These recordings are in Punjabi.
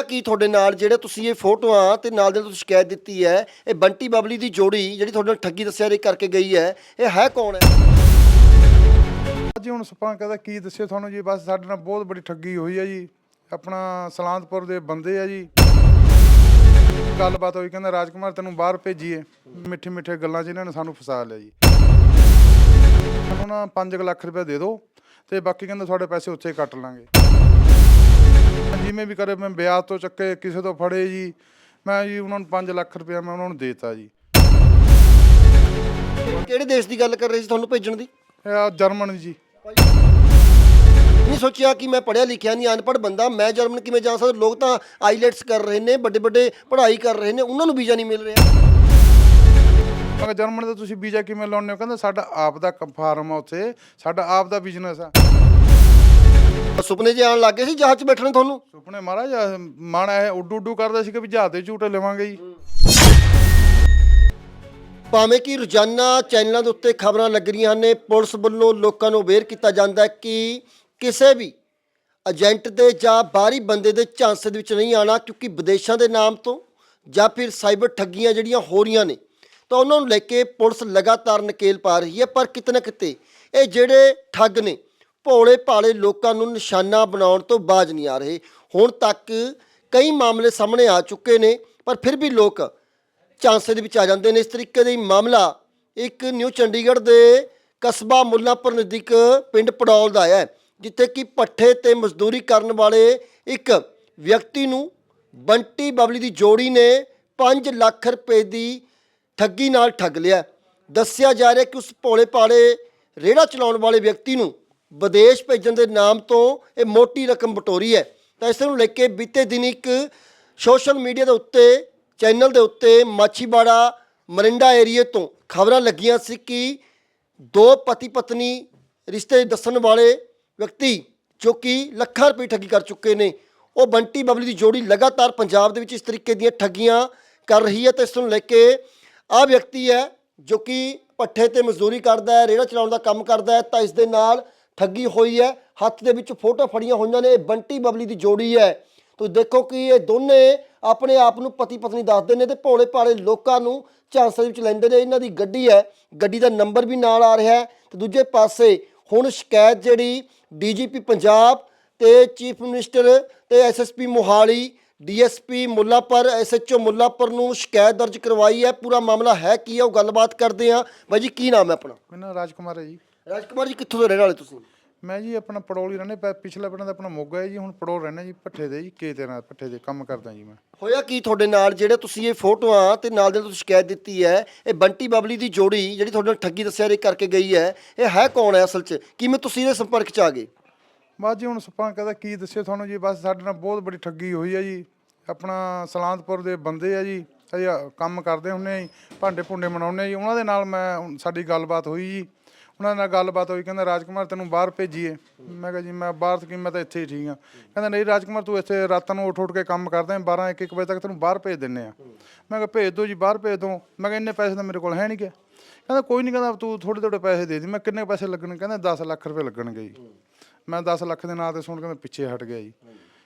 ਹੋਇਆ ਕੀ ਤੁਹਾਡੇ ਨਾਲ ਜਿਹੜੇ ਤੁਸੀਂ ਇਹ ਫੋਟੋਆਂ ਤੇ ਨਾਲ ਦੇ ਤੁਸੀਂ ਸ਼ਿਕਾਇਤ ਦਿੱਤੀ ਹੈ, ਇਹ ਬੰਟੀ ਬਬਲੀ ਦੀ ਜੋੜੀ ਜਿਹੜੀ ਤੁਹਾਡੇ ਨਾਲ ਠੱਗੀ ਦੱਸਿਆ ਰੇ ਕਰਕੇ ਗਈ ਹੈ, ਇਹ ਹੈ ਕੌਣ ਹੈ? ਅੱਜ ਹੁਣ ਸਪਾਂ ਕਹਿੰਦਾ ਕੀ ਦੱਸਿਓ ਤੁਹਾਨੂੰ ਜੀ, ਬਸ ਸਾਡੇ ਨਾਲ ਬਹੁਤ ਬੜੀ ਠੱਗੀ ਹੋਈ ਹੈ ਜੀ। ਆਪਣਾ ਸਲਾਂਤਪੁਰ ਦੇ ਬੰਦੇ ਆ ਜੀ। ਗੱਲਬਾਤ ਹੋਈ, ਕਹਿੰਦਾ ਰਾਜਕੁਮਾਰ ਤੈਨੂੰ ਬਾਹਰ ਭੇਜੀਏ। ਮਿੱਠੇ ਮਿੱਠੇ ਗੱਲਾਂ 'ਚ ਇਹਨਾਂ ਨੇ ਸਾਨੂੰ ਫਸਾ ਲਿਆ ਜੀ। ਸਾਨੂੰ ਨਾ 5 ਲੱਖ ਰੁਪਏ ਦੇ ਦਿਓ ਤੇ ਬਾਕੀ ਕਹਿੰਦਾ ਤੁਹਾਡੇ ਪੈਸੇ ਉੱਥੇ ਕੱਟ ਲਾਂਗੇ। ਜਿਵੇਂ ਵੀ ਕਰੇ ਮੈਂ ਵਿਆਹ ਤੋਂ ਚੱਕੇ ਕਿਸੇ ਤੋਂ ਫੜੇ ਜੀ। ਮੈਂ ਜੀ ਉਹਨਾਂ ਨੂੰ 5 ਲੱਖ ਰੁਪਏ ਮੈਂ ਉਹਨਾਂ ਨੂੰ ਦੇਤਾ ਜੀ। ਕਿਹੜੇ ਦੇਸ਼ ਦੀ ਗੱਲ ਕਰ ਰਹੇ ਸੀ ਤੁਹਾਨੂੰ ਭੇਜਣ ਦੀ? ਇਹ ਆ ਜਰਮਨ ਜੀ। ਨਹੀਂ ਸੋਚਿਆ ਕਿ ਮੈਂ ਪੜ੍ਹਿਆ ਲਿਖਿਆ ਨਹੀਂ ਅਨਪੜ੍ਹ ਬੰਦਾ। ਮੈਂ ਜਰਮਨ ਕਿਵੇਂ ਜਾ ਸਕਦਾ? ਲੋਕ ਤਾਂ ਆਈਲੈਟਸ ਕਰ ਰਹੇ ਨੇ ਵੱਡੇ ਵੱਡੇ ਪੜ੍ਹਾਈ ਕਰ ਰਹੇ ਨੇ ਉਹਨਾਂ ਨੂੰ ਵੀਜ਼ਾ ਨਹੀਂ ਮਿਲ ਰਿਹਾ। ਮੈਂ ਕਿਹਾ ਜਰਮਨ ਦਾ ਤੁਸੀਂ ਵੀਜ਼ਾ ਕਿਵੇਂ ਲਾਉਂਦੇ ਹੋ? ਕਹਿੰਦਾ ਸਾਡਾ ਆਪ ਦਾ ਕ- ਫਾਰਮ ਆ ਉੱਥੇ ਸਾਡਾ ਆਪ ਦਾ ਬਿਜ਼ਨਸ ਆ। ਸੁਪਨੇ ਜੇ ਆਉਣ ਲੱਗੇ ਸੀ ਜਹਾਜ਼ 'ਚ ਬੈਠਣੇ ਤੁਹਾਨੂੰ? ਸੁਪਨੇ ਮਹਾਰਾਜ ਆਹ ਮਨ ਇਹ ਉੱਡੂ ਉੱਡੂ ਕਰਦਾ ਸੀ ਕਿ ਵੀ ਜਹਾਜ਼ ਦੇ ਝੂਟੇ ਲਵਾਂਗੇ ਜੀ। ਭਾਵੇਂ ਕਿ ਰੋਜ਼ਾਨਾ ਚੈਨਲਾਂ ਦੇ ਉੱਤੇ ਖਬਰਾਂ ਲੱਗ ਰਹੀਆਂ ਨੇ ਪੁਲਿਸ ਵੱਲੋਂ ਲੋਕਾਂ ਨੂੰ ਅਵੇਅਰ ਕੀਤਾ ਜਾਂਦਾ ਹੈ ਕਿ ਕਿਸੇ ਵੀ ਏਜੰਟ ਦੇ ਜਾਂ ਬਾਹਰੀ ਬੰਦੇ ਦੇ ਝਾਂਸੇ ਦੇ ਵਿੱਚ ਨਹੀਂ ਆਣਾ ਕਿਉਂਕਿ ਵਿਦੇਸ਼ਾਂ ਦੇ ਨਾਮ ਤੋਂ ਜਾਂ ਫਿਰ ਸਾਈਬਰ ਠੱਗੀਆਂ ਜਿਹੜੀਆਂ ਹੋ ਰਹੀਆਂ ਨੇ ਤਾਂ ਉਹਨਾਂ ਨੂੰ ਲੈ ਕੇ ਪੁਲਿਸ ਲਗਾਤਾਰ ਨਕੇਲ ਪਾ ਰਹੀ ਹੈ। ਪਰ ਕਿਤੇ ਨਾ ਕਿਤੇ ਇਹ ਜਿਹੜੇ ਠੱਗ ਨੇ ਭੋਲੇ ਭਾਲੇ ਲੋਕਾਂ ਨੂੰ ਨਿਸ਼ਾਨਾ ਬਣਾਉਣ ਤੋਂ ਬਾਜ ਨਹੀਂ ਆ ਰਹੇ। ਹੁਣ ਤੱਕ ਕਈ ਮਾਮਲੇ ਸਾਹਮਣੇ ਆ ਚੁੱਕੇ ਨੇ, ਪਰ ਫਿਰ ਵੀ ਲੋਕ ਚਾਂਸੇ ਦੇ ਵਿੱਚ ਆ ਜਾਂਦੇ ਨੇ। ਇਸ ਤਰੀਕੇ ਦਾ ਹੀ ਮਾਮਲਾ ਇੱਕ ਨਿਊ ਚੰਡੀਗੜ੍ਹ ਦੇ ਕਸਬਾ ਮੁੱਲਾਂਪੁਰ ਨਜ਼ਦੀਕ ਪਿੰਡ ਪੜੌਲ ਦਾ ਹੈ, ਜਿੱਥੇ ਕਿ ਪੱਠੇ ਤੇ ਮਜ਼ਦੂਰੀ ਕਰਨ ਵਾਲੇ ਇੱਕ ਵਿਅਕਤੀ ਨੂੰ ਬੰਟੀ ਬਬਲੀ ਦੀ ਜੋੜੀ ਨੇ 5 ਲੱਖ ਰੁਪਏ ਦੀ ਠੱਗੀ ਨਾਲ ਠੱਗ ਲਿਆ। ਦੱਸਿਆ ਜਾ ਰਿਹਾ ਕਿ ਉਸ ਭੋਲੇ ਭਾਲੇ ਰੇੜਾ ਚਲਾਉਣ ਵਾਲੇ ਵਿਅਕਤੀ ਨੂੰ ਵਿਦੇਸ਼ ਭੇਜਣ ਦੇ ਨਾਮ ਤੋਂ ਇਹ ਮੋਟੀ ਰਕਮ ਬਟੋਰੀ ਹੈ। ਤਾਂ ਇਸ ਨੂੰ ਲੈ ਕੇ ਬੀਤੇ ਦਿਨ ਇੱਕ ਸੋਸ਼ਲ ਮੀਡੀਆ ਦੇ ਉੱਤੇ, ਚੈਨਲ ਦੇ ਉੱਤੇ ਮਾਛੀਵਾੜਾ, ਮਰਿੰਡਾ ਏਰੀਏ ਤੋਂ ਖਬਰਾਂ ਲੱਗੀਆਂ ਸੀ ਕਿ ਦੋ ਪਤੀ ਪਤਨੀ ਰਿਸ਼ਤੇ ਦੱਸਣ ਵਾਲੇ ਵਿਅਕਤੀ ਜੋ ਕਿ ਲੱਖਾਂ ਰੁਪਏ ਠੱਗੀ ਕਰ ਚੁੱਕੇ ਨੇ, ਉਹ ਬੰਟੀ ਬਬਲੀ ਦੀ ਜੋੜੀ ਲਗਾਤਾਰ ਪੰਜਾਬ ਦੇ ਵਿੱਚ ਇਸ ਤਰੀਕੇ ਦੀਆਂ ਠੱਗੀਆਂ ਕਰ ਰਹੀ ਹੈ ਤੇ ਇਸ ਨੂੰ ਲੈ ਕੇ ਆ ਵਿਅਕਤੀ ਹੈ ਜੋ ਕਿ ਪੱਠੇ ਤੇ ਮਜ਼ਦੂਰੀ ਕਰਦਾ ਹੈ, ਰੇੜਾ ਚਲਾਉਣ ਦਾ ਕੰਮ ਕਰਦਾ ਹੈ। ਤਾਂ ਇਸ ਦੇ ਨਾਲ ਠੱਗੀ ਹੋਈ ਹੈ। ਹੱਥ ਦੇ ਵਿੱਚ ਫੋਟੋ ਫੜੀਆਂ ਹੋਈਆਂ ਨੇ। ਇਹ ਬੰਟੀ ਬਬਲੀ ਦੀ ਜੋੜੀ ਹੈ। ਤੁਸੀਂ ਦੇਖੋ ਕਿ ਇਹ ਦੋਨੇ ਆਪਣੇ ਆਪ ਨੂੰ ਪਤੀ ਪਤਨੀ ਦੱਸਦੇ ਨੇ ਤੇ ਭੋਲੇ ਭਾਲੇ ਲੋਕਾਂ ਨੂੰ ਝਾਂਸੇ ਵਿੱਚ ਲੈਂਦੇ ਨੇ। ਇਹਨਾਂ ਦੀ ਗੱਡੀ ਹੈ। ਗੱਡੀ ਦਾ ਨੰਬਰ ਵੀ ਨਾਲ ਆ ਰਿਹਾ ਹੈ। ਤੇ ਦੂਜੇ ਪਾਸੇ ਹੁਣ ਸ਼ਿਕਾਇਤ ਜਿਹੜੀ ਡੀਜੀਪੀ ਪੰਜਾਬ ਤੇ ਚੀਫ ਮਿਨਿਸਟਰ ਤੇ SSP Mohali, DSP Mullanpur, SHO Mullanpur ਨੂੰ ਸ਼ਿਕਾਇਤ ਦਰਜ ਕਰਵਾਈ ਹੈ। ਪੂਰਾ ਮਾਮਲਾ ਹੈ ਕੀ ਹੈ? ਉਹ ਗੱਲਬਾਤ ਕਰਦੇ ਹਾਂ। ਬਾਈ ਜੀ, ਕੀ ਨਾਮ ਹੈ ਆਪਣਾ? ਮੇਰਾ ਨਾਂ ਰਾਜਕੁਮਾਰ ਹੈ ਜੀ। ਰਾਜਕੁਮਾਰ ਜੀ ਕਿੱਥੋਂ ਦੇ ਰਹਿਣ ਵਾਲੇ ਤੁਸੀਂ? ਮੈਂ ਜੀ ਆਪਣਾ ਪੜੋਲ ਹੀ ਰਹਿੰਦੇ ਪ- ਪਿਛਲਾ ਪਿੰਡ ਦਾ ਆਪਣਾ ਮੋਗਾ ਹੈ ਜੀ ਹੁਣ ਪੜੋਲ ਰਹਿੰਦਾ ਜੀ ਪੱਠੇ ਦੇ ਜੀ ਕੇ ਤੇ ਨਾਲ ਪੱਠੇ ਦੇ ਕੰਮ ਕਰਦਾ ਜੀ ਮੈਂ। ਹੋਇਆ ਕੀ ਤੁਹਾਡੇ ਨਾਲ? ਜਿਹੜੇ ਤੁਸੀਂ ਇਹ ਫੋਟੋਆਂ ਤੇ ਨਾਲ ਦੇ ਤੁਸੀਂ ਸ਼ਿਕਾਇਤ ਦਿੱਤੀ ਹੈ ਇਹ ਬੰਟੀ ਬਬਲੀ ਦੀ ਜੋੜੀ ਜਿਹੜੀ ਤੁਹਾਡੇ ਨਾਲ ਠੱਗੀ ਦੱਸਿਆ ਰੇ ਕਰਕੇ ਗਈ ਹੈ ਇਹ ਹੈ ਕੌਣ ਹੈ ਅਸਲ 'ਚ? ਕਿਵੇਂ ਤੁਸੀਂ ਇਹਦੇ ਸੰਪਰਕ 'ਚ ਆ ਗਏ? ਬਸ ਜੀ ਹੁਣ ਸਪਾਂ ਕਹਿੰਦਾ ਕੀ ਦੱਸਿਓ ਤੁਹਾਨੂੰ ਜੀ ਬਸ ਸਾਡੇ ਨਾਲ ਬਹੁਤ ਬੜੀ ਠੱਗੀ ਹੋਈ ਹੈ ਜੀ। ਆਪਣਾ ਸਲਾਂਤਪੁਰ ਦੇ ਬੰਦੇ ਆ ਜੀ ਅਸੀਂ ਕੰਮ ਕਰਦੇ ਹੁੰਨੇ ਆ ਜੀ ਭਾਂਡੇ ਭੁੰਡੇ ਬਣਾਉਂਦੇ ਆ ਜੀ ਉਹਨਾਂ ਦੇ ਨਾਲ ਮੈਂ ਹੁਣ ਸਾਡੀ ਗੱਲਬਾਤ ਹੋਈ ਜੀ। ਉਹਨਾਂ ਨਾਲ ਗੱਲਬਾਤ ਹੋਈ, ਕਹਿੰਦਾ, ਰਾਜਕੁਮਾਰ, ਤੈਨੂੰ ਬਾਹਰ ਭੇਜੀਏ। ਮੈਂ ਕਿਹਾ, ਜੀ, ਮੈਂ ਬਾਹਰ ਕੀ ਮੈਂ ਤਾਂ ਇੱਥੇ ਹੀ ਠੀਕ ਆ ਕਹਿੰਦਾ, ਨਹੀਂ ਰਾਜਕੁਮਾਰ, ਤੂੰ ਇੱਥੇ ਰਾਤਾਂ ਨੂੰ ਉੱਠ ਉੱਠ ਕੇ ਕੰਮ ਕਰਦਾ 12 1 1 ਵਜੇ ਤੱਕ ਤੈਨੂੰ ਬਾਹਰ ਭੇਜ ਦਿੰਨੇ ਆ ਮੈਂ ਕਿਹਾ, ਭੇਜ ਦਿਓ ਜੀ, ਬਾਹਰ ਭੇਜ ਦਿਓ ਮੈਂ ਕਿਹਾ, ਇੰਨੇ ਪੈਸੇ ਤਾਂ ਮੇਰੇ ਕੋਲ ਹੈ ਨਹੀਂ ਕਿ ਕਹਿੰਦਾ, ਕੋਈ ਨਹੀਂ ਕਹਿੰਦਾ, ਤੂੰ ਥੋੜੇ ਥੋੜੇ ਪੈਸੇ ਦੇ ਦੀ। ਮੈਂ ਕਿੰਨੇ ਪੈਸੇ ਲੱਗਣਗੇ ਕਹਿੰਦਾ 10 ਲੱਖ ਰੁਪਏ ਲੱਗਣਗੇ ਜੀ। ਮੈਂ 10 ਲੱਖ ਦੇ ਨਾਂ ਤੇ ਸੁਣ ਕੇ ਮੈਂ ਪਿੱਛੇ ਹਟ ਗਿਆ ਜੀ।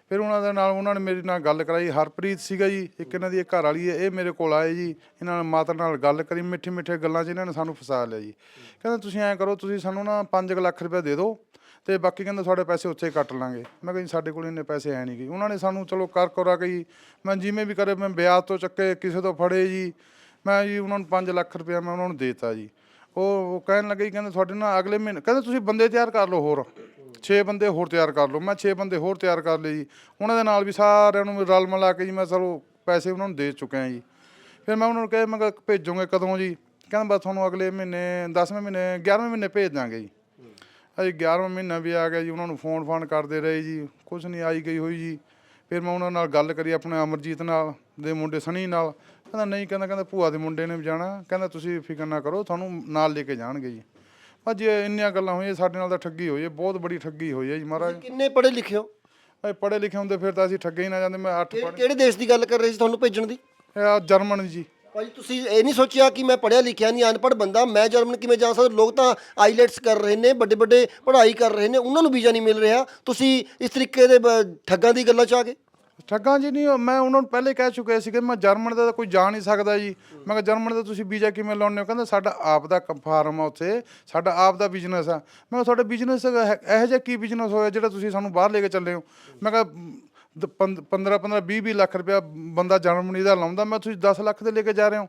ਫਿਰ ਉਹਨਾਂ ਦੇ ਨਾਲ ਉਹਨਾਂ ਨੇ ਮੇਰੀ ਨਾਲ ਗੱਲ ਕਰਾਈ। ਹਰਪ੍ਰੀਤ ਸੀਗਾ ਜੀ, ਇੱਕ ਇਹਨਾਂ ਦੀ ਘਰ ਵਾਲੀ ਹੈ, ਇਹ ਮੇਰੇ ਕੋਲ ਆਏ ਜੀ। ਇਹਨਾਂ ਨੇ ਮਾਤਾ ਨਾਲ ਗੱਲ ਕਰੀ, ਮਿੱਠੇ ਮਿੱਠੇ ਗੱਲਾਂ 'ਚ ਇਹਨਾਂ ਨੇ ਸਾਨੂੰ ਫਸਾ ਲਿਆ ਜੀ। ਕਹਿੰਦਾ, ਤੁਸੀਂ ਐਂ ਕਰੋ, ਤੁਸੀਂ ਸਾਨੂੰ ਨਾ 5 ਲੱਖ ਰੁਪਏ ਦੇ ਦਿਓ ਤੇ ਬਾਕੀ ਕਹਿੰਦਾ, ਤੁਹਾਡੇ ਪੈਸੇ ਉੱਥੇ ਕੱਟ ਲਾਂਗੇ। ਮੈਂ ਕਿਹਾ ਜੀ, ਸਾਡੇ ਕੋਲ ਇੰਨੇ ਪੈਸੇ ਹੈ ਨਹੀਂ ਗੇ। ਉਹਨਾਂ ਨੇ ਸਾਨੂੰ ਚਲੋ ਕਰ ਕਰਾ ਕੇ ਜੀ, ਮੈਂ ਜਿਵੇਂ ਵੀ ਕਰੇ, ਮੈਂ ਵਿਆਹ ਤੋਂ ਚੱਕੇ, ਕਿਸੇ ਤੋਂ ਫੜੇ ਜੀ। ਮੈਂ ਜੀ, ਉਹਨਾਂ ਨੂੰ 5 ਲੱਖ ਰੁਪਏ ਮੈਂ ਉਹਨਾਂ ਨੂੰ ਦੇਤਾ ਜੀ। ਉਹ ਉਹ ਕਹਿਣ ਲੱਗੇ ਜੀ, ਕਹਿੰਦੇ ਤੁਹਾਡੇ ਨਾਲ ਅਗਲੇ ਮਹੀਨੇ, ਕਹਿੰਦੇ ਤੁਸੀਂ ਬੰਦੇ ਤਿਆਰ ਕਰ ਲਓ ਹੋਰ। 6 ਬੰਦੇ ਹੋਰ ਤਿਆਰ ਕਰ ਲਓ। ਮੈਂ 6 ਬੰਦੇ ਹੋਰ ਤਿਆਰ ਕਰ ਲਏ ਜੀ। ਉਹਨਾਂ ਦੇ ਨਾਲ ਵੀ ਸਾਰਿਆਂ ਨੂੰ ਰਲ ਮਿਲਾ ਕੇ ਜੀ, ਮੈਂ ਚਲੋ ਪੈਸੇ ਉਹਨਾਂ ਨੂੰ ਦੇ ਚੁੱਕਿਆ ਜੀ। ਫਿਰ ਮੈਂ ਉਹਨਾਂ ਨੂੰ ਕਿਹਾ, ਮੈਂ ਕਿਹਾ ਭੇਜੋਗੇ ਕਦੋਂ ਜੀ? ਕਹਿੰਦਾ ਬਸ ਤੁਹਾਨੂੰ ਅਗਲੇ ਮਹੀਨੇ 10ਵੇਂ ਮਹੀਨੇ 11ਵੇਂ ਮਹੀਨੇ ਭੇਜ ਦਾਂਗੇ ਜੀ। ਅਜੇ 11ਵਾਂ ਮਹੀਨਾ ਵੀ ਆ ਗਿਆ ਜੀ, ਉਹਨਾਂ ਨੂੰ ਫੋਨ ਫਾਨ ਕਰਦੇ ਰਹੇ ਜੀ। ਕੁਝ ਨਹੀਂ ਆਈ ਗਈ ਹੋਈ ਜੀ। ਫਿਰ ਮੈਂ ਉਹਨਾਂ ਨਾਲ ਗੱਲ ਕਰੀ ਆਪਣੇ ਅਮਰਜੀਤ ਨਾਲ, ਦੇ ਮੁੰਡੇ ਸਣੀ ਨਾਲ। ਕਹਿੰਦਾ ਨਹੀਂ ਕਹਿੰਦਾ ਕਹਿੰਦਾ ਭੂਆ ਦੇ ਮੁੰਡੇ ਨੇ ਵੀ ਜਾਣਾ। ਕਹਿੰਦਾ ਤੁਸੀਂ ਫਿਕਰ ਨਾ ਕਰੋ ਤੁਹਾਨੂੰ ਨਾਲ ਲੈ ਕੇ ਜਾਣਗੇ ਜੀ। ਅੱਜ ਇੰਨੀਆਂ ਗੱਲਾਂ ਹੋਈਆਂ ਸਾਡੇ ਨਾਲ ਤਾਂ ਠੱਗੀ ਹੋਈ ਹੈ ਬਹੁਤ ਬੜੀ ਠੱਗੀ ਹੋਈ ਹੈ ਜੀ ਮਹਾਰਾਜ। ਕਿੰਨੇ ਪੜ੍ਹੇ ਲਿਖੇ ਹੋ? ਭਾਈ ਪੜ੍ਹੇ ਲਿਖੇ ਹੁੰਦੇ ਫਿਰ ਤਾਂ ਅਸੀਂ ਠੱਗੇ ਹੀ ਨਾ ਜਾਂਦੇ ਮੈਂ 8 ਕਿਹੜੇ ਕਿਹੜੇ ਦੇਸ਼ ਦੀ ਗੱਲ ਕਰ ਰਹੇ ਸੀ ਤੁਹਾਨੂੰ ਭੇਜਣ ਦੀ? ਪੜ੍ਹ ਜਰਮਨ ਜੀ। ਭਾਈ ਤੁਸੀਂ ਇਹ ਨਹੀਂ ਸੋਚਿਆ ਕਿ ਮੈਂ ਪੜ੍ਹਿਆ ਲਿਖਿਆ ਨਹੀਂ ਅਨਪੜ੍ਹ ਬੰਦਾ ਮੈਂ ਜਰਮਨ ਕਿਵੇਂ ਜਾ ਸਕਦਾ? ਲੋਕ ਤਾਂ ਆਈਲੈਟਸ ਕਰ ਰਹੇ ਨੇ ਵੱਡੇ ਵੱਡੇ ਪੜ੍ਹਾਈ ਕਰ ਰਹੇ ਨੇ ਉਹਨਾਂ ਨੂੰ ਵੀਜ਼ਾ ਨਹੀਂ ਮਿਲ ਰਿਹਾ। ਤੁਸੀਂ ਇਸ ਤਰੀਕੇ ਦੇ ਠੱਗਾਂ ਦੀ ਗੱਲਾਂ ਚ ਆ ਗਏ? ਠੱਗਾਂ ਜੀ ਨਹੀਂ, ਮੈਂ ਉਹਨਾਂ ਨੂੰ ਪਹਿਲੇ ਕਹਿ ਚੁੱਕਿਆ ਸੀ ਕਿ ਮੈਂ ਜਰਮਨ ਦਾ ਤਾਂ ਕੋਈ ਜਾ ਨਹੀਂ ਸਕਦਾ ਜੀ। ਮੈਂ ਕਿਹਾ, ਜਰਮਨ ਦਾ ਤੁਸੀਂ ਵੀਜ਼ਾ ਕਿਵੇਂ ਲਾਉਂਦੇ ਹੋ? ਕਹਿੰਦਾ, ਸਾਡਾ ਆਪ ਦਾ ਕ- ਫਾਰਮ ਆ ਉੱਥੇ, ਸਾਡਾ ਆਪ ਦਾ ਬਿਜ਼ਨਸ ਆ। ਮੈਂ ਕਿਹਾ, ਤੁਹਾਡਾ ਬਿਜ਼ਨਸ ਇਹੋ ਜਿਹਾ ਕੀ ਬਿਜ਼ਨਸ ਹੋਇਆ ਜਿਹੜਾ ਤੁਸੀਂ ਸਾਨੂੰ ਬਾਹਰ ਲੈ ਕੇ ਚੱਲੇ ਹੋ? ਮੈਂ ਕਿਹਾ 15 15 20 20 ਲੱਖ ਰੁਪਇਆ ਬੰਦਾ ਜਰਮਨੀ ਦਾ ਲਾਉਂਦਾ, ਮੈਂ ਤੁਸੀਂ 10 ਲੱਖ ਦੇ ਲੈ ਕੇ ਜਾ ਰਹੇ ਹੋ?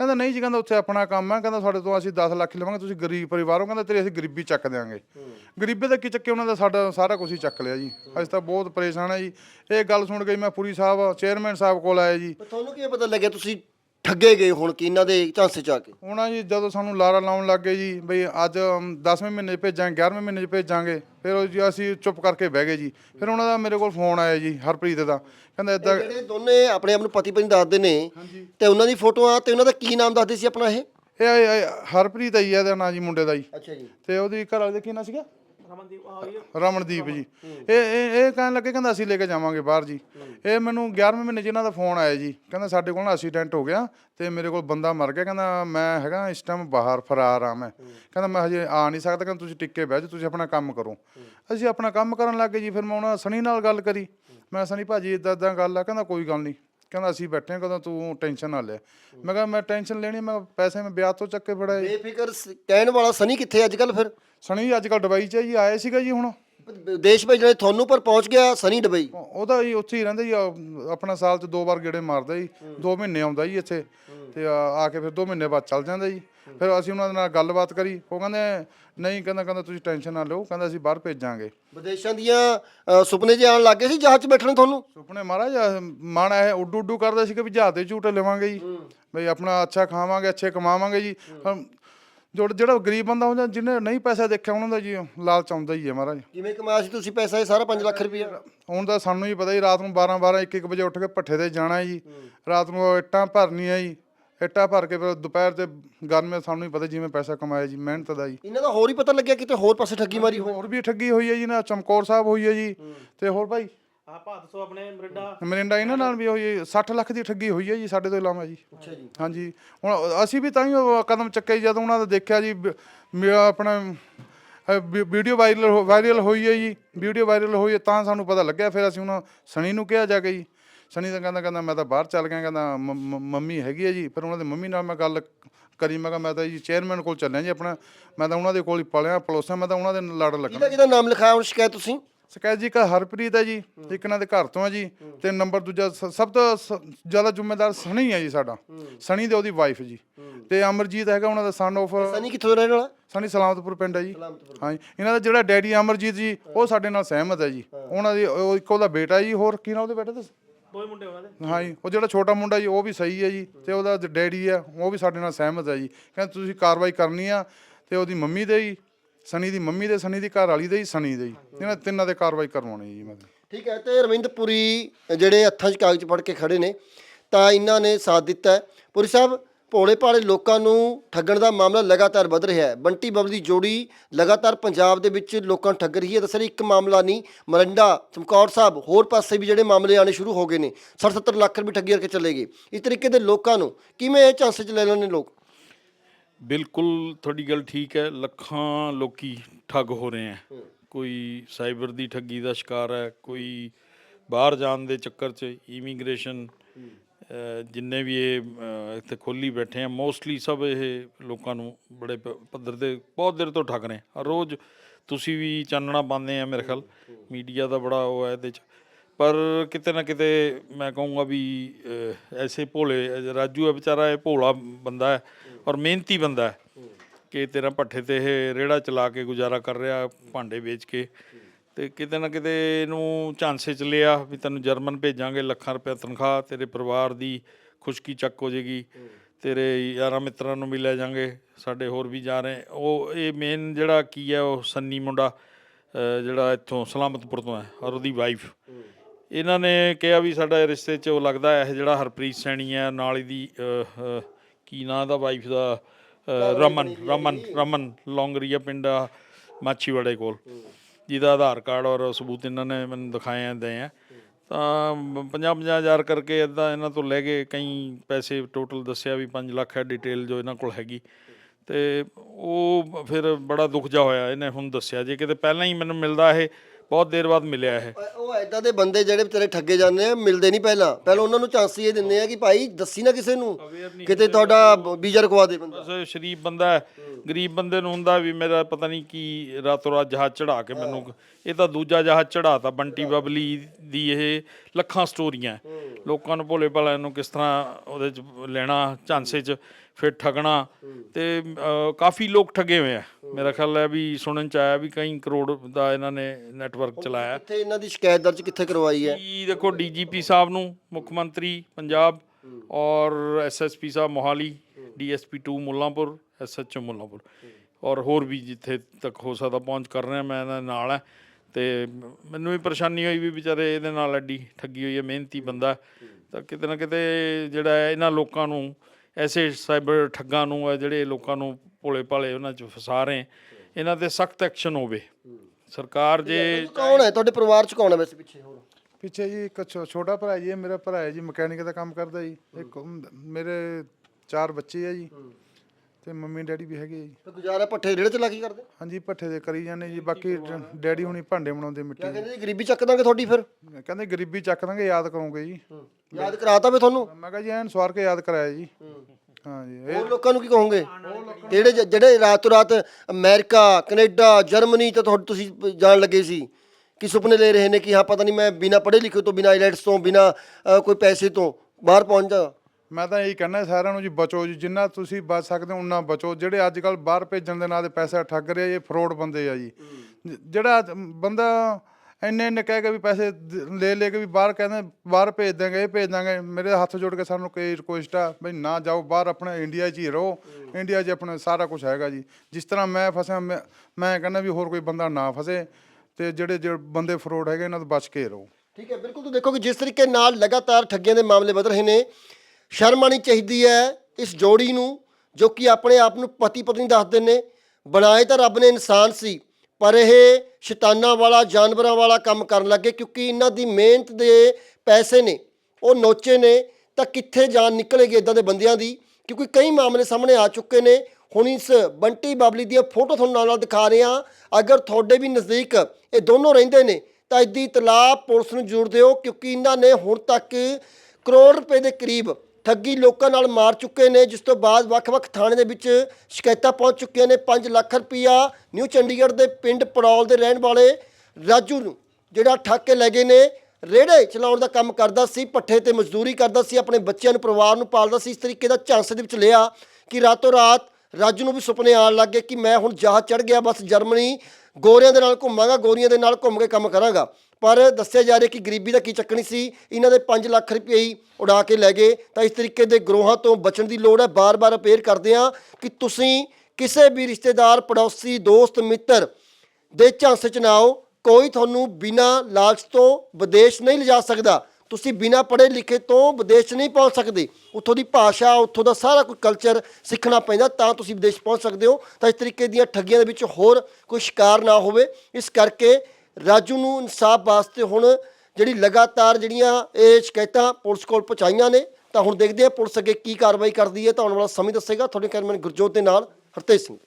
ਕਹਿੰਦਾ, ਨਹੀਂ ਜੀ, ਕਹਿੰਦਾ, ਉੱਥੇ ਆਪਣਾ ਕੰਮ ਹੈ। ਕਹਿੰਦਾ, ਸਾਡੇ ਤੋਂ ਅਸੀਂ 10 ਲੱਖ ਲਵਾਂਗੇ, ਤੁਸੀਂ ਗਰੀਬ ਪਰਿਵਾਰ ਹੋ। ਕਹਿੰਦਾ, ਤੇਰੀ ਅਸੀਂ ਗਰੀਬੀ ਚੱਕ ਦਿਆਂਗੇ। ਗਰੀਬੀ ਦਾ ਕੀ ਚੱਕੇ, ਉਹਨਾਂ ਦਾ ਸਾਡਾ ਸਾਰਾ ਕੁਝ ਹੀ ਚੱਕ ਲਿਆ ਜੀ। ਅਸੀਂ ਤਾਂ ਬਹੁਤ ਪਰੇਸ਼ਾਨ ਹੈ ਜੀ। ਇਹ ਗੱਲ ਸੁਣ ਕੇ ਮੈਂ ਪੁਰੀ ਸਾਹਿਬ, ਚੇਅਰਮੈਨ ਸਾਹਿਬ ਕੋਲ ਆਇਆ ਜੀ। ਤੁਹਾਨੂੰ ਕੀ ਪਤਾ ਲੱਗਿਆ? ਤੁਸੀਂ ਠੱਗੇ ਗਏ ਹੁਣ ਕਿ ਇਹਨਾਂ ਦੇ ਝਾਂਸੇ ਚ ਆ ਕੇ? ਉਹਨਾਂ ਜੀ ਜਦੋਂ ਸਾਨੂੰ ਲਾਰਾ ਲਾਉਣ ਲੱਗ ਗਏ ਜੀ ਬਈ ਅੱਜ 10ਵੇਂ ਮਹੀਨੇ 'ਚ ਭੇਜਾਂਗੇ 11ਵੇਂ ਮਹੀਨੇ 'ਚ ਭੇਜਾਂਗੇ ਫਿਰ ਉਹ ਜੀ ਅਸੀਂ ਚੁੱਪ ਕਰਕੇ ਬਹਿ ਗਏ ਜੀ। ਫਿਰ ਉਹਨਾਂ ਦਾ ਮੇਰੇ ਕੋਲ ਫੋਨ ਆਇਆ ਜੀ ਹਰਪ੍ਰੀਤ ਦਾ। ਕਹਿੰਦਾ ਇਦਾਂ ਜਿਹੜੇ ਦੋਨੇ ਆਪਣੇ ਆਪ ਨੂੰ ਪਤੀ ਪਤਨੀ ਦੱਸਦੇ ਨੇ ਤੇ ਉਹਨਾਂ ਦੀ ਫੋਟੋਆਂ ਤੇ ਉਹਨਾਂ ਦਾ ਕੀ ਨਾਮ ਦੱਸਦੇ ਸੀ ਆਪਣਾ ਇਹ? ਇਹ ਇਹ- ਇਹ ਹਰਪ੍ਰੀਤ ਹੈ ਜੀ ਇਹਦਾ ਨਾਂ ਜੀ ਮੁੰਡੇ ਦਾ ਜੀ। ਅੱਛਾ ਜੀ। ਤੇ ਉਹਦੀ ਘਰ ਵਾਲੇ ਦਾ ਕੀ ਨਾਂ ਸੀਗਾ? ਰਮਨਦੀਪ ਜੀ। ਇਹ ਇਹ ਇਹ ਕਹਿਣ ਲੱਗੇ ਕਹਿੰਦਾ ਅਸੀਂ ਲੈ ਕੇ ਜਾਵਾਂਗੇ ਬਾਹਰ ਜੀ। ਇਹ ਮੈਨੂੰ 11ਵੇਂ ਮਹੀਨੇ 'ਚ ਇਹਨਾਂ ਦਾ ਫੋਨ ਆਇਆ ਜੀ। ਕਹਿੰਦਾ ਸਾਡੇ ਕੋਲ ਨਾ ਐਕਸੀਡੈਂਟ ਹੋ ਗਿਆ ਤੇ ਮੇਰੇ ਕੋਲ ਬੰਦਾ ਮਰ ਗਿਆ। ਕਹਿੰਦਾ ਮੈਂ ਹੈਗਾ ਇਸ ਟਾਈਮ ਬਾਹਰ ਫਰਾਰ ਆ ਮੈਂ। ਕਹਿੰਦਾ ਮੈਂ ਹਜੇ ਆ ਨਹੀਂ ਸਕਦਾ। ਕਹਿੰਦਾ ਤੁਸੀਂ ਟਿੱਕੇ ਬਹਿ ਜਾਓ ਤੁਸੀਂ ਆਪਣਾ ਕੰਮ ਕਰੋ। ਅਸੀਂ ਆਪਣਾ ਕੰਮ ਕਰਨ ਲੱਗੇ ਜੀ। ਫਿਰ ਮੈਂ ਉਹਨਾਂ ਸਣੀ ਨਾਲ ਗੱਲ ਕਰੀ। ਮੈਂ ਸਣੀ ਭਾਜੀ ਇਦਾਂ ਇਦਾਂ ਗੱਲ ਆ। ਕਹਿੰਦਾ ਕੋਈ ਗੱਲ ਨਹੀਂ। ਕਹਿੰਦਾ ਅਸੀਂ ਬੈਠੇ ਹਾਂ ਕਹਿੰਦਾ ਤੂੰ ਟੈਨਸ਼ਨ ਨਾ ਲੈ। ਮੈਂ ਕਿਹਾ ਮੈਂ ਟੈਨਸ਼ਨ ਲੈਣੀ ਮੈਂ ਪੈਸੇ ਮੈਂ ਵਿਆਹ ਤੋਂ ਚੱਕ ਕੇ ਫੜਾਏ। ਬੇਫਿਕਰ ਸ- ਕਹਿਣ ਵਾਲਾ ਸਨੀ ਕਿੱਥੇ ਅੱਜ ਕੱਲ ਫਿਰ? ਸਣੀ ਅੱਜ ਕੱਲ ਦੁਬਈ 'ਚ ਹੈ ਜੀ ਆਏ ਸੀਗਾ ਜੀ ਹੁਣ। ਦੇਸ਼ ਭੇਜਣੇ ਤੁਹਾਨੂੰ ਪਰ ਪਹੁੰਚ ਗਿਆ ਸਨੀ ਡਬਈ ਉਹਦਾ ਜੀ ਉੱਥੇ ਹੀ ਰਹਿੰਦਾ ਜੀ ਆ- ਆਪਣਾ ਸਾਲ 'ਚ ਦੋ ਵਾਰ ਗੇੜੇ ਮਾਰਦਾ ਜੀ 2 ਮਹੀਨੇ ਆਉਂਦਾ ਜੀ ਇੱਥੇ। ਤੇ ਆ ਆ ਕੇ ਫਿਰ 2 ਮਹੀਨੇ ਬਾਅਦ ਚੱਲ ਜਾਂਦਾ ਜੀ। ਫਿਰ ਅਸੀਂ ਉਹਨਾਂ ਦੇ ਨਾਲ ਗੱਲਬਾਤ ਕਰੀ ਉਹ ਕਹਿੰਦੇ ਨਹੀਂ ਕਹਿੰਦਾ ਕਹਿੰਦਾ ਤੁਸੀਂ ਟੈਨਸ਼ਨ ਨਾ ਲਓ ਕਹਿੰਦਾ ਅਸੀਂ ਬਾਹਰ ਭੇਜਾਂਗੇ। ਵਿਦੇਸ਼ਾਂ ਦੀਆਂ ਅ, ਸੁਪਨੇ ਜੇ ਆਉਣ ਲੱਗੇ ਸੀ ਜਹਾਜ਼ 'ਚ ਬੈਠਣ ਤੁਹਾਨੂੰ? ਸੁਪਨੇ ਮਹਾਰਾਜ ਆਹ ਮਨ ਇਹ ਉੱਡੂ ਉੱਡੂ ਕਰਦਾ ਸੀ ਕਿ ਵੀ ਜਹਾਜ਼ ਤੇ ਝੂਟੇ ਲਵਾਂਗੇ ਜੀ। ਬਈ ਆਪਣਾ ਅੱਛਾ ਖਾਵਾਂਗੇ ਅੱਛੇ ਕਮਾਵਾਂਗੇ ਜੀ। ਜੋ ਜਿਹੜਾ ਗਰੀਬ ਬੰਦਾ ਹੁੰਦਾ ਜਿਹਨੇ ਨਹੀਂ ਪੈਸਾ ਦੇਖਿਆ ਉਹਨਾਂ ਦਾ ਜੀ ਲਾਲਚ ਆਉਂਦਾ ਹੀ ਹੈ ਮਹਾਰਾਜ। ਕਿਵੇਂ ਕਮਾਇਆ ਸੀ ਤੁਸੀਂ ਪੈਸਾ ਇਹ ਸਾਰਾ 5 ਲੱਖ ਰੁਪਇਆ ਹੁਣ ਤਾਂ ਸਾਨੂੰ ਹੀ ਪਤਾ ਹੀ ਰਾਤ ਨੂੰ 12 12 1 1 ਵਜੇ ਉੱਠ ਕੇ ਪੱਠੇ ਤੇ ਜਾਣਾ ਜੀ। ਰਾਤ ਨੂੰ ਇੱਟਾਂ ਭਰਨੀਆਂ ਜੀ। ਇੱਟਾਂ ਭਰ ਕੇ ਫਿਰ ਦੁਪਹਿਰ ਤੇ ਗਰਮੇ ਸਾਨੂੰ ਹੀ ਪਤਾ ਜਿਵੇਂ ਪੈਸਾ ਕਮਾਇਆ ਜੀ ਮਿਹਨਤ ਦਾ ਜੀ। ਇਹਨਾਂ ਦਾ ਹੋਰ ਹੀ ਪਤਾ ਲੱਗਿਆ ਕਿਤੇ ਹੋਰ ਪਾਸੇ ਠੱਗੀ ਮਾਰੀ ਹੋਈ ਹੋਰ ਵੀ ਠੱਗੀ ਹੋਈ ਹੈ ਜੀ ਨਾ ਚਮਕੌਰ ਸਾਹਿਬ ਹੋਈ ਹੈ ਜੀ। ਤੇ ਹੋਰ ਭਾਈ ਆ ਭਾਤ ਸੋ ਆਪਣੇ ਮਰਿੰਡਾ। ਮਰਿੰਡਾ ਇਹਨਾਂ ਨਾਲ ਵੀ ਹੋਈ ਹੈ 60 ਲੱਖ ਦੀ ਠੱਗੀ ਹੋਈ ਹੈ ਜੀ ਸਾਡੇ ਤੋਂ ਇਲਾਵਾ ਜੀ। ਅੱਛਾ ਜੀ। ਹਾਂਜੀ। ਹੁਣ ਅਸੀਂ ਵੀ ਤਾਂ ਹੀ ਉਹ ਕਦਮ ਚੱਕੇ ਜੀ, ਜਦੋਂ ਉਹਨਾਂ ਦਾ ਦੇਖਿਆ ਜੀ ਬ- ਮ- ਆਪਣਾ ਵੀ- ਵੀਡੀਓ ਵਾਇਰਲ ਵਾਇਰਲ ਹੋਈ ਹੈ ਜੀ ਵੀਡੀਓ ਵਾਇਰਲ ਹੋਈ ਹੈ ਤਾਂ ਸਾਨੂੰ ਪਤਾ ਲੱਗਿਆ। ਫਿਰ ਅਸੀਂ ਉਹਨਾਂ ਸਣੀ ਨੂੰ ਕਿਹਾ ਜਾ ਕੇ ਜੀ। ਸਣੀ ਤਾਂ ਕਹਿੰਦਾ ਕਹਿੰਦਾ ਮੈਂ ਤਾਂ ਬਾਹਰ ਚੱਲ ਗਿਆ ਕਹਿੰਦਾ ਮ- ਮ- ਮੰਮੀ ਹੈਗੀ ਹੈ ਜੀ। ਫਿਰ ਉਹਨਾਂ ਦੇ ਮੰਮੀ ਨਾਲ ਮੈਂ ਗੱਲ ਕਰੀ ਮੈਂ ਕਿਹਾ ਮੈਂ ਤਾਂ ਜੀ ਚੇਅਰਮੈਨ ਕੋਲ ਚੱਲਿਆ ਜੀ ਆਪਣਾ। ਮੈਂ ਤਾਂ ਉਹਨਾਂ ਦੇ ਕੋਲ ਹੀ ਪਲਿਆ ਪਲੋਸਿਆ ਮੈਂ ਤਾਂ ਉਹਨਾਂ ਦੇ ਨਾਲ ਲੜ ਲੱਗਣਾ ਕਿਹਦਾ ਕਿਹਦਾ ਨਾਮ ਲਿਖਾਇਆ ਹੁਣ ਸ਼ਿਕਾਇਤ ਤੁਸੀਂ? ਸਕੈਚ ਜੀ ਕਾ ਹਰਪ੍ਰੀਤ ਹੈ ਜੀ ਇੱਕ ਇਹਨਾਂ ਦੇ ਘਰ ਤੋਂ ਹੈ ਜੀ ਤੇ ਨੰਬਰ ਦੂਜਾ ਸ- ਸਭ ਤੋਂ ਸ- ਜ਼ਿਆਦਾ ਜ਼ਿੰਮੇਦਾਰ ਸਣੀ ਹੈ ਜੀ ਸਾਡਾ। ਸਣੀ ਤੇ ਉਹਦੀ ਵਾਈਫ ਜੀ। ਤੇ ਅਮਰਜੀਤ ਹੈਗਾ ਉਹਨਾਂ ਦਾ ਸਨ ਆਫ ਸਨੀ ਕਿੱਥੋਂ ਦਾ ਰਹਿਣ ਵਾਲਾ? ਸਣੀ ਸਲਾਮਤਪੁਰ ਪਿੰਡ ਹੈ ਜੀ। ਹਾਂਜੀ ਇਹਨਾਂ ਦਾ ਜਿਹੜਾ ਡੈਡੀ ਅਮਰਜੀਤ ਜੀ ਉਹ ਸਾਡੇ ਨਾਲ ਸਹਿਮਤ ਹੈ ਜੀ। ਉਹਨਾਂ ਦੀ ਉਹ ਇੱਕ ਉਹਦਾ ਬੇਟਾ ਜੀ ਹੋਰ ਕੀ ਨਾ ਉਹਦੇ ਬੇਟੇ ਦਾ? ਦੋਏ ਮੁੰਡੇ ਉਹਨਾਂ ਦੇ। ਹਾਂਜੀ ਉਹ ਜਿਹੜਾ ਛੋਟਾ ਮੁੰਡਾ ਜੀ ਉਹ ਵੀ ਸਹੀ ਹੈ ਜੀ ਤੇ ਉਹਦਾ ਡੈਡੀ ਹੈ ਉਹ ਵੀ ਸਾਡੇ ਨਾਲ ਸਹਿਮਤ ਹੈ ਜੀ। ਕਹਿੰਦੇ ਤੁਸੀਂ ਕਾਰਵਾਈ ਕਰਨੀ ਆ ਤੇ ਉਹਦੀ ਮੰਮੀ ਦੇ ਹੀ ਸਣੀ ਦੀ ਮੰਮੀ ਦੇ ਸਣੀ ਦੀ ਘਰ ਵਾਲੀ ਦੇ ਹੀ ਸਣੀ ਦੇ ਹੀ। ਇਹਨਾਂ ਤਿੰਨਾਂ ਦੇ ਕਾਰਵਾਈ ਕਰਵਾਉਣੀ ਜੀ ਮੈਂ ਠੀਕ ਹੈ ਤੇ ਰਵਿੰਦ ਪੁਰੀ ਜਿਹੜੇ ਹੱਥਾਂ 'ਚ ਕਾਗਜ਼ ਫੜ ਕੇ ਖੜੇ ਨੇ ਤਾਂ ਇਹਨਾਂ ਨੇ ਸਾਥ ਦਿੱਤਾ ਹੈ। ਪੁਰੀ ਸਾਹਿਬ ਭੋਲੇ ਭਾਲੇ ਲੋਕਾਂ ਨੂੰ ਠੱਗਣ ਦਾ ਮਾਮਲਾ ਲਗਾਤਾਰ ਵਧ ਰਿਹਾ ਹੈ। ਬੰਟੀ ਬਬਲ ਦੀ ਜੋੜੀ ਲਗਾਤਾਰ ਪੰਜਾਬ ਦੇ ਵਿੱਚ ਲੋਕਾਂ ਨੂੰ ਠੱਗ ਰਹੀ ਹੈ। ਦੱਸਿਆ ਇੱਕ ਮਾਮਲਾ ਨਹੀਂ ਮਰਿੰਡਾ ਚਮਕੌਰ ਸਾਹਿਬ ਹੋਰ ਪਾਸੇ ਵੀ ਜਿਹੜੇ ਮਾਮਲੇ ਆਣੇ ਸ਼ੁਰੂ ਹੋ ਗਏ ਨੇ 60-70 ਲੱਖ ਰੁਪਏ ਠੱਗੀ ਕਰਕੇ ਚਲੇ ਗਏ। ਇਸ ਤਰੀਕੇ ਦੇ ਲੋਕਾਂ ਨੂੰ ਕਿਵੇਂ ਇਹ ਚਾਂਸੇ 'ਚ ਲੈ ਲੈਣੇ ਲੋਕ? ਬਿਲਕੁਲ ਤੁਹਾਡੀ ਗੱਲ ਠੀਕ ਹੈ ਲੱਖਾਂ ਲੋਕੀ ਠੱਗ ਹੋ ਰਹੇ ਹੈ। ਕੋਈ ਸਾਈਬਰ ਦੀ ਠੱਗੀ ਦਾ ਸ਼ਿਕਾਰ ਹੈ ਕੋਈ ਬਾਹਰ ਜਾਣ ਦੇ ਚੱਕਰ 'ਚ ਇਮੀਗ੍ਰੇਸ਼ਨ ਜਿੰਨੇ ਵੀ ਇਹ ਇੱਥੇ ਖੋਲੀ ਬੈਠੇ ਆ ਮੋਸਟਲੀ ਸਭ ਇਹ ਲੋਕਾਂ ਨੂੰ ਬੜੇ ਪੱਧਰ ਤੇ ਬਹੁਤ ਦੇਰ ਤੋਂ ਠੱਗ ਰਹੇ ਆ ਰੋਜ਼ ਤੁਸੀਂ ਵੀ ਚਾਨਣਾ ਪਾਉਂਦੇ ਆ ਮੇਰੇ ਖਿਆਲ ਮੀਡੀਆ ਦਾ ਬੜਾ ਉਹ ਹੈ ਇਹਦੇ 'ਚ। ਪਰ ਕਿਤੇ ਨਾ ਕਿਤੇ ਮੈਂ ਕਹੂੰਗਾ ਵੀ ਐਸੇ ਭੋਲੇ ਰਾਜੂ ਹੈ ਵਿਚਾਰਾ, ਇਹ ਭੋਲਾ ਬੰਦਾ ਹੈ ਔਰ ਮਿਹਨਤੀ ਬੰਦਾ ਹੈ ਕਿ ਤੇਰਾ ਪੱਠੇ ਤੇ ਇਹ ਰੇੜਾ ਚਲਾ ਕੇ ਗੁਜ਼ਾਰਾ ਕਰ ਰਿਹਾ, ਭਾਂਡੇ ਵੇਚ ਕੇ। ਤੇ ਕਿਤੇ ਨਾ ਕਿਤੇ ਇਹਨੂੰ ਝਾਂਸੇ ਚ ਲਿਆ ਵੀ ਤੈਨੂੰ ਜਰਮਨ ਭੇਜਾਂਗੇ, ਲੱਖਾਂ ਰੁਪਏ ਤਨਖਾਹ ਤੇਰੇ ਪਰਿਵਾਰ ਦੀ ਖੁਸ਼ਕੀ ਚੱਕ ਹੋ ਜੇਗੀ। ਤੇਰੇ ਯਾਰਾਂ ਮਿੱਤਰਾਂ ਨੂੰ ਵੀ ਲੈ ਜਾਾਂਗੇ, ਸਾਡੇ ਹੋਰ ਵੀ ਜਾ ਰਹੇ। ਉਹ, ਇਹ ਮੇਨ ਜਿਹੜਾ ਕੀ ਹੈ, ਉਹ ਸੰਨੀ ਮੁੰਡਾ ਜਿਹੜਾ ਇੱਥੋਂ ਸਲਾਮਤਪੁਰ ਤੋਂ ਹੈ ਔਰ ਉਹਦੀ ਵਾਈਫ ਇਹਨਾਂ ਨੇ ਕਿਹਾ ਵੀ ਸਾਡਾ ਰਿਸ਼ਤੇ 'ਚ ਉਹ ਲੱਗਦਾ ਹੈ ਇਹ ਜਿਹੜਾ ਹਰਪ੍ਰੀਤ ਸੈਣੀ ਹੈ ਨਾਲ ਇਹਦੀ ਕੀ ਨਾਂ ਦਾ ਵਾਈਫ ਦਾ ਰਮਨ ਰਮਨ ਰਮਨ ਲੌਂਗਰੀਆ ਪਿੰਡ ਆ ਮਾਛੀਵਾੜੇ ਕੋਲ। ਜਿਹਦਾ ਆਧਾਰ ਕਾਰਡ ਔਰ ਸਬੂਤ ਇਹਨਾਂ ਨੇ ਮੈਨੂੰ ਦਿਖਾਏ ਆਂਦੇ ਆ। ਤਾਂ 50 ਹਜ਼ਾਰ ਕਰਕੇ ਇਦਾਂ ਇਹਨਾਂ ਤੋਂ ਲੈ ਕੇ ਕਈ ਪੈਸੇ ਟੋਟਲ ਦੱਸਿਆ ਵੀ 5 ਲੱਖ ਹੈ ਡਿਟੇਲ ਜੋ ਇਹਨਾਂ ਕੋਲ ਹੈਗੀ। ਤੇ ਉਹ ਫਿਰ ਬੜਾ ਦੁੱਖ ਜਾ ਹੋਇਆ ਇਹਨੇ ਹੁਣ ਦੱਸਿਆ। ਜੇ ਕਿਤੇ ਪਹਿਲਾਂ ਹੀ ਮੈਨੂੰ ਮਿਲਦਾ ਇਹ ਬਹੁਤ ਦੇਰ ਬਾਅਦ ਮਿਲਿਆ ਇਹ। ਉਹ ਐਦਾਂ ਦੇ ਬੰਦੇ ਜਿਹੜੇ ਵਿਚਾਰੇ ਠੱਗੇ ਜਾਂਦੇ ਆ ਮਿਲਦੇ ਨਹੀਂ ਪਹਿਲਾਂ। ਪਹਿਲਾਂ ਉਹਨਾਂ ਨੂੰ ਚਾਂਸ ਇਹ ਦਿੰਦੇ ਆ ਕਿ ਭਾਈ ਦੱਸੀ ਨਾ ਕਿਸੇ ਨੂੰ ਕਿਤੇ ਤੁਹਾਡਾ ਵੀਜ਼ਾ ਰਕਵਾ ਦੇ ਬੰਦਾ। ਬਸ ਸ਼ਰੀਫ ਬੰਦਾ ਹੈ। ਗਰੀਬ ਬੰਦੇ ਨੂੰ ਹੁੰਦਾ ਵੀ ਮੇਰਾ ਪਤਾ ਨਹੀਂ ਕੀ ਰਾਤੋਂ ਰਾਤ ਜਹਾਜ਼ ਚੜਾ ਕੇ ਮੈਨੂੰ ਇਹ ਤਾਂ ਦੂਜਾ ਜਹਾਜ਼ ਚੜਾਤਾ ਬੰਟੀ ਬਬਲੀ ਦੀ ਇਹ ਲੱਖਾਂ ਸਟੋਰੀਆਂ। ਹੈ। ਲੋਕਾਂ ਨੂੰ ਭੋਲੇ ਭਾਲਿਆਂ ਨੂੰ ਕਿਸ ਤਰ੍ਹਾਂ ਉਹਦੇ ਚ ਲੈਣਾ ਝਾਂਸੇ ਚ। ਫਿਰ ਠਗਣਾ ਤੇ ਕਾਫੀ ਲੋਕ ਠੱਗੇ ਹੋਏ ਆ। ਮੇਰਾ ਖਿਆਲ ਹੈ ਵੀ ਸੁਣਨ ਚ ਆਇਆ ਵੀ ਕਈ ਕਰੋੜ ਦਾ ਇਹਨਾਂ ਨੇ ਨੈਟਵਰਕ ਚਲਾਇਆ। ਕਿੱਥੇ ਇਹਨਾਂ ਦੀ ਸ਼ਿਕਾਇਤ ਦਰਜ ਕਿੱਥੇ ਕਰਵਾਈ ਹੈ? ਕੀ ਦੇਖੋ ਡੀਜੀਪੀ ਸਾਹਿਬ ਨੂੰ ਮੁੱਖ ਮੰਤਰੀ ਪੰਜਾਬ ਔਰ ਐਸਐਸਪੀ ਸਾਹਿਬ ਮੋਹਾਲੀ ਡੀਐਸਪੀ 2 ਮੁੱਲਾਂਪੁਰ ਐਸਐਚਓ ਮੁੱਲਾਂਪੁਰ। ਔਰ ਹੋਰ ਵੀ ਜਿੱਥੇ ਤੱਕ ਹੋ ਸਕਦਾ ਪਹੁੰਚ ਕਰ ਰਹੇ ਮੈਂ ਇਹਨਾਂ ਨਾਲ ਹੈ। ਤੇ ਮੈਨੂੰ ਵੀ ਪਰੇਸ਼ਾਨੀ ਹੋਈ ਵੀ ਵਿਚਾਰੇ ਇਹਦੇ ਨਾਲ ਐਡੀ ਠੱਗੀ ਹੋਈ ਹੈ ਮਿਹਨਤੀ ਬੰਦਾ। ਤਾਂ ਕਿਤੇ ਨਾ ਕਿਤੇ ਜਿਹੜਾ ਇਹਨਾਂ ਲੋਕਾਂ ਨੂੰ ਐਸੇ ਸਾਈਬਰ ਠੱਗਾਂ ਨੂੰ ਆ ਜਿਹੜੇ ਲੋਕਾਂ ਨੂੰ ਭੋਲੇ ਭਾਲੇ ਉਹਨਾਂ 'ਚ ਫਸਾ ਰਹੇ ਇਹਨਾਂ ਤੇ ਸਖਤ ਐਕਸ਼ਨ ਹੋਵੇ। ਸਰਕਾਰ ਜੇ ਕੌਣ ਹੈ? ਤੁਹਾਡੇ ਪਰਿਵਾਰ ਚ ਕੌਣ ਹੈ ਵੈਸੇ ਪਿੱਛੇ ਹੋਰ ਪਿੱਛੇ ਜੀ ਇੱਕ ਛੋ- ਛੋਟਾ ਭਰਾ ਜੀ ਹੈ ਮੇਰਾ ਭਰਾ ਹੈ ਜੀ ਮਕੈਨਿਕ ਦਾ ਕੰਮ ਕਰਦਾ ਜੀ। ਇੱਕ ਮੇਰੇ ਚਾਰ ਬੱਚੇ ਆ ਜੀ। ਤੇ ਮੰਮੀ ਡੈਡੀ ਵੀ ਹੈਗੇ ਆ ਜੀ। ਤੇ ਗੁਜ਼ਾਰਾ ਪੱਠੇ ਰੇੜੇ ਚ ਲਾ ਕੇ ਕਰਦੇ? ਹਾਂਜੀ ਭੱਠੇ ਦੇ ਕਰੀ ਜਾਂਦੇ ਜੀ। ਬਾਕੀ ਡ- ਡੈਡੀ ਹੁਣੀ ਭਾਂਡੇ ਬਣਾਉਂਦੇ ਮਿੱਟੀ ਕਿਆ ਕਹਿੰਦੇ ਜੀ ਗਰੀਬੀ ਚੱਕ ਦਾਂਗੇ ਤੁਹਾਡੀ ਫਿਰ। ਕਹਿੰਦੇ ਗਰੀਬੀ ਚੱਕ ਦਾਂਗੇ ਯਾਦ ਕਰੋਗੇ ਜੀ। ਯਾਦ ਕਰਾਤਾ ਵੇ ਤੁਹਾਨੂੰ? ਮੈਂ ਕਿਹਾ ਜੀ ਐਨ ਸਵਾਰ ਕੇ ਯਾਦ ਕਰਾਇਆ ਜੀ। ਹਾਂਜੀ ਇਹ ਹੋਰ ਲੋਕਾਂ ਨੂੰ ਕੀ ਕਹੋਗੇ? ਜਿਹੜੇ ਜ- ਜਿਹੜੇ ਰਾਤੋਂ ਰਾਤ ਅਮਰੀਕਾ ਕੈਨੇਡਾ ਜਰਮਨੀ ਤੋਂ ਤੁਹਾਡੇ ਤੁਸੀਂ ਜਾਣ ਲੱਗੇ ਸੀ ਕਿ ਸੁਪਨੇ ਲੈ ਰਹੇ ਨੇ ਕਿ ਹਾਂ ਪਤਾ ਨਹੀਂ ਮੈਂ ਬਿਨਾ ਪੜ੍ਹੇ ਲਿਖੇ ਤੋਂ ਬਿਨਾ ਆਈਲੈਟਸ ਤੋਂ ਬਿਨਾ ਕੋਈ ਪੈਸੇ ਤੋਂ ਬਾਹਰ ਪਹੁੰਚ ਜਾ ਮੈਂ ਤਾਂ ਇਹੀ ਕਹਿੰਦਾ ਸਾਰਿਆਂ ਨੂੰ ਜੀ ਬਚੋ ਜੀ ਜਿੰਨਾ ਤੁਸੀਂ ਬਚ ਸਕਦੇ ਹੋ ਉਨਾ ਬਚੋ। ਜਿਹੜੇ ਅੱਜ ਕੱਲ ਬਾਹਰ ਭੇਜਣ ਦੇ ਨਾਂ ਤੇ ਪੈਸਾ ਠੱਗ ਰਹੇ ਆ, ਇਹ ਫਰੋਡ ਬੰਦੇ ਆ ਜੀ। ਜ- ਜਿਹੜਾ ਬੰਦਾ ਇੰਨੇ ਇੰਨੇ ਕਹਿ ਕੇ ਵੀ ਪੈਸੇ ਦ- ਲੈ ਲੈ ਕੇ ਵੀ ਬਾਹਰ ਕਹਿੰਦੇ ਬਾਹਰ ਭੇਜ ਦਾਂਗੇ ਇਹ ਭੇਜ ਦਾਂਗੇ ਮੇਰੇ ਹੱਥ ਜੋੜ ਕੇ ਸਾਨੂੰ ਕਈ ਰਿਕੁਐਸਟ ਆ ਬਈ ਨਾ ਜਾਓ ਬਾਹਰ ਆਪਣੇ ਇੰਡੀਆ 'ਚ ਹੀ ਰਹੋ। ਇੰਡੀਆ 'ਚ ਆਪਣਾ ਸਾਰਾ ਕੁਝ ਹੈਗਾ ਜੀ। ਜਿਸ ਤਰ੍ਹਾਂ ਮੈਂ ਫਸਿਆ ਮੈਂ ਮੈਂ ਕਹਿੰਦਾ ਵੀ ਹੋਰ ਕੋਈ ਬੰਦਾ ਨਾ ਫਸੇ ਤੇ ਜਿਹੜੇ ਜਿਹੜੇ ਬੰਦੇ ਫਰੋਡ ਹੈਗੇ ਇਹਨਾਂ ਤੋਂ ਬਚ ਕੇ ਰਹੋ। ਠੀਕ ਹੈ ਬਿਲਕੁਲ। ਤੁਸੀਂ ਦੇਖੋ ਕਿ ਜਿਸ ਤਰੀਕੇ ਨਾਲ ਲਗਾਤਾਰ ਠੱਗੀਆਂ ਦੇ ਮਾਮਲੇ ਵਧ ਰਹੇ ਨੇ ਸ਼ਰਮ ਆਉਣੀ ਚਾਹੀਦੀ ਹੈ ਇਸ ਜੋੜੀ ਨੂੰ, ਜੋ ਕਿ ਆਪਣੇ ਆਪ ਨੂੰ ਪਤੀ ਪਤਨੀ ਦੱਸਦੇ ਨੇ। ਬਣਾਏ ਤਾਂ ਰੱਬ ਨੇ ਇਨਸਾਨ ਸੀ, ਪਰ ਇਹ ਸ਼ੈਤਾਨਾਂ ਵਾਲਾ, ਜਾਨਵਰਾਂ ਵਾਲਾ ਕੰਮ ਕਰਨ ਲੱਗੇ ਕਿਉਂਕਿ ਇਹਨਾਂ ਦੀ ਮਿਹਨਤ ਦੇ ਪੈਸੇ ਨੇ, ਉਹ ਨੋਚੇ ਨੇ, ਤਾਂ ਕਿੱਥੇ ਜਾਨ ਨਿਕਲੇਗੀ ਇਦਾਂ ਦੇ ਬੰਦਿਆਂ ਦੀ? ਕਿਉਂਕਿ ਕਈ ਮਾਮਲੇ ਸਾਹਮਣੇ ਆ ਚੁੱਕੇ ਨੇ। ਹੁਣ ਇਸ ਬੰਟੀ ਬਾਬਲੀ ਦੀਆਂ ਫੋਟੋ ਤੁਹਾਨੂੰ ਨਾਲ ਨਾਲ ਦਿਖਾ ਰਹੇ ਹਾਂ। ਅਗਰ ਤੁਹਾਡੇ ਵੀ ਨਜ਼ਦੀਕ ਇਹ ਦੋਨੋਂ ਰਹਿੰਦੇ ਨੇ, ਤਾਂ ਇਸਦੀ ਇਤਲਾਹ ਪੁਲਿਸ ਨੂੰ ਜ਼ਰੂਰ ਦਿਓ, ਕਿਉਂਕਿ ਇਹਨਾਂ ਨੇ ਹੁਣ ਤੱਕ ਕਰੋੜ ਰੁਪਏ ਦੇ ਕਰੀਬ ਠੱਗੀ ਲੋਕਾਂ ਨਾਲ ਮਾਰ ਚੁੱਕੇ ਨੇ, ਜਿਸ ਤੋਂ ਬਾਅਦ ਵੱਖ-ਵੱਖ ਥਾਣੇ ਦੇ ਵਿੱਚ ਸ਼ਿਕਾਇਤਾਂ ਪਹੁੰਚ ਚੁੱਕੀਆਂ ਨੇ। 5 ਲੱਖ ਰੁਪਇਆ ਨਿਊ ਚੰਡੀਗੜ੍ਹ ਦੇ ਪਿੰਡ ਪੜੌਲ ਦੇ ਰਹਿਣ ਵਾਲੇ ਰਾਜੂ ਨੂੰ ਜਿਹੜਾ ਠੱਗ ਕੇ ਲੈ ਗਏ ਨੇ। ਰੇੜੇ ਚਲਾਉਣ ਦਾ ਕੰਮ ਕਰਦਾ ਸੀ ਪੱਠੇ ਤੇ ਮਜ਼ਦੂਰੀ ਕਰਦਾ ਸੀ, ਆਪਣੇ ਬੱਚਿਆਂ ਨੂੰ, ਪਰਿਵਾਰ ਨੂੰ ਪਾਲਦਾ ਸੀ। ਇਸ ਤਰੀਕੇ ਦਾ ਝਾਂਸੇ ਦੇ ਵਿੱਚ ਲਿਆ ਕਿ ਰਾਤੋਂ ਰਾਤ ਰਾਜੂ ਨੂੰ ਵੀ ਸੁਪਨੇ ਆਉਣ ਲੱਗ ਗਏ ਕਿ ਮੈਂ ਹੁਣ ਜਹਾਜ਼ ਚੜ ਗਿਆ, ਬਸ ਜਰਮਨੀ ਗੋਰਿਆਂ ਦੇ ਨਾਲ ਘੁੰਮਾਂਗਾ, ਗੋਰੀਆਂ ਦੇ ਨਾਲ ਘੁੰਮ ਕੇ ਕੰਮ ਕਰਾਂਗਾ। ਪਰ ਦੱਸਿਆ ਜਾ ਰਿਹਾ ਕਿ ਗਰੀਬੀ ਦਾ ਕੀ ਚੱਕਣੀ ਸੀ? ਇਹਨਾਂ ਦੇ 5 ਲੱਖ ਰੁਪਏ ਹੀ ਉਡਾ ਕੇ ਲੈ ਗਏ। ਤਾਂ ਇਸ ਤਰੀਕੇ ਦੇ ਗਰੋਹਾਂ ਤੋਂ ਬਚਣ ਦੀ ਲੋੜ ਹੈ। ਬਾਰ-ਬਾਰ ਅਪੀਲ ਕਰਦੇ ਹਾਂ ਕਿ ਤੁਸੀਂ ਕਿਸੇ ਵੀ ਰਿਸ਼ਤੇਦਾਰ, ਪੜੋਸੀ, ਦੋਸਤ, ਮਿੱਤਰ ਦੇ ਝਾਂਸੇ ਚ ਨਾ ਆਓ। ਕੋਈ ਤੁਹਾਨੂੰ ਬਿਨਾਂ ਲਾਲਚ ਤੋਂ ਵਿਦੇਸ਼ ਨਹੀਂ ਲਿਜਾ ਸਕਦਾ। ਤੁਸੀਂ ਬਿਨਾ ਪੜ੍ਹੇ ਲਿਖੇ ਤੋਂ ਵਿਦੇਸ਼ ਨਹੀਂ ਪਹੁੰਚ ਸਕਦੇ। ਉੱਥੋਂ ਦੀ ਭਾਸ਼ਾ, ਉੱਥੋਂ ਦਾ ਸਾਰਾ ਕੁਝ ਕਲਚਰ ਸਿੱਖਣਾ ਪੈਂਦਾ, ਤਾਂ ਤੁਸੀਂ ਵਿਦੇਸ਼ ਪਹੁੰਚ ਸਕਦੇ ਹੋ। ਤਾਂ ਇਸ ਤਰੀਕੇ ਦੀਆਂ ਠੱਗੀਆਂ ਦੇ ਵਿੱਚ ਹੋਰ ਕੋਈ ਸ਼ਿਕਾਰ ਨਾ ਹੋਵੇ। ਇਸ ਕਰਕੇ ਰਾਜੂ ਨੂੰ ਇਨਸਾਫ ਵਾਸਤੇ ਹੁਣ ਜਿਹੜੀ ਲਗਾਤਾਰ ਜਿਹੜੀਆਂ ਇਹ ਸ਼ਿਕਾਇਤਾਂ ਪੁਲਿਸ ਕੋਲ ਪਹੁੰਚਾਈਆਂ ਨੇ, ਤਾਂ ਹੁਣ ਦੇਖਦੇ ਹਾਂ ਪੁਲਿਸ ਅੱਗੇ ਕੀ ਕਾਰਵਾਈ ਕਰਦੀ ਹੈ, ਤਾਂ ਆਉਣ ਵਾਲਾ ਸਮੇਂ ਦੱਸੇਗਾ। ਤੁਹਾਡੇ ਕੈਮਰਾਮੈਨ ਗੁਰਜੋਤ ਦੇ ਨਾਲ ਹਰਤੇਜ ਸਿੰਘ।